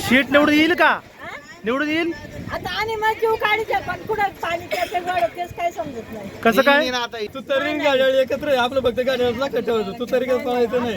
Sheet निवडून येईल का? निवडून येईल? आता आणि मग जीव काढीचे पण कुठं पाणी त्याचे गड तेच काही समजत नाही. कसं काय? तू तरी गाड्या एकत्र आहे. आपलं फक्त गाड्यावर लक्षात ठेवायचं तू तरी काय पळायचं नाही.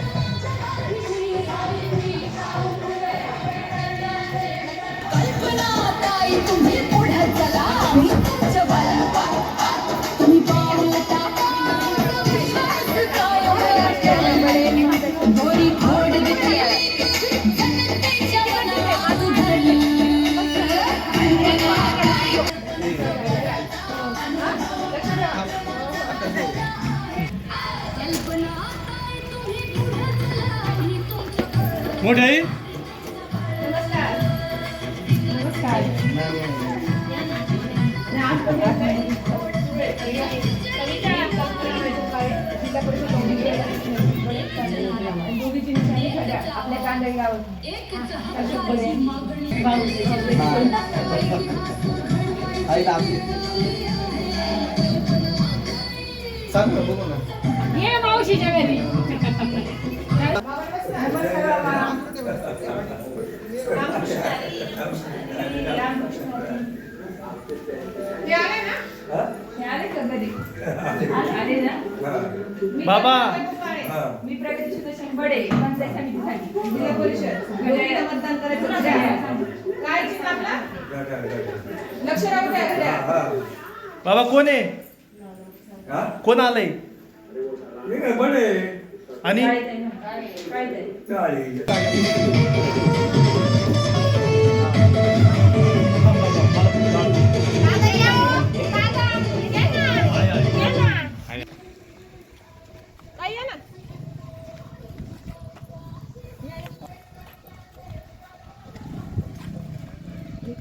मोठे आई? ये मावशीच्या घरी. बाबा. मी प्रगती सुदर्शन बडे पंचायत समितीसाठी जिल्हा परिषद. घड्याळ मतदान करायचं घड्याळ. काय चिन्ह आपला? लक्ष राहू द्या घड्याळ. बाबा कोण आहे? कोण आलंय? आणि?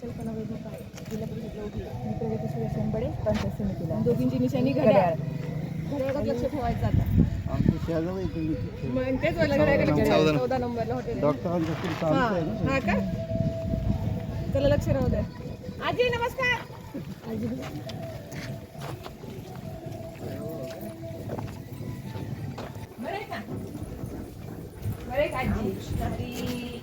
कल्पना वैभव जिल्हा परिषदला उभी आहे. मी प्रगती सुदर्शन बडे पंचायत समितीला दोघींची निशाणी घड्याळ. घड्याळात लक्ष ठेवायचं आता मग तेच मला घड्याळाकडे लक्ष ठेवायचं. चौदा नंबरला हॉटेल हा हा का त्याला लक्ष राहू द्या आजी नमस्कार आजी बरं आहे का? बरं आहे का आजी? तरी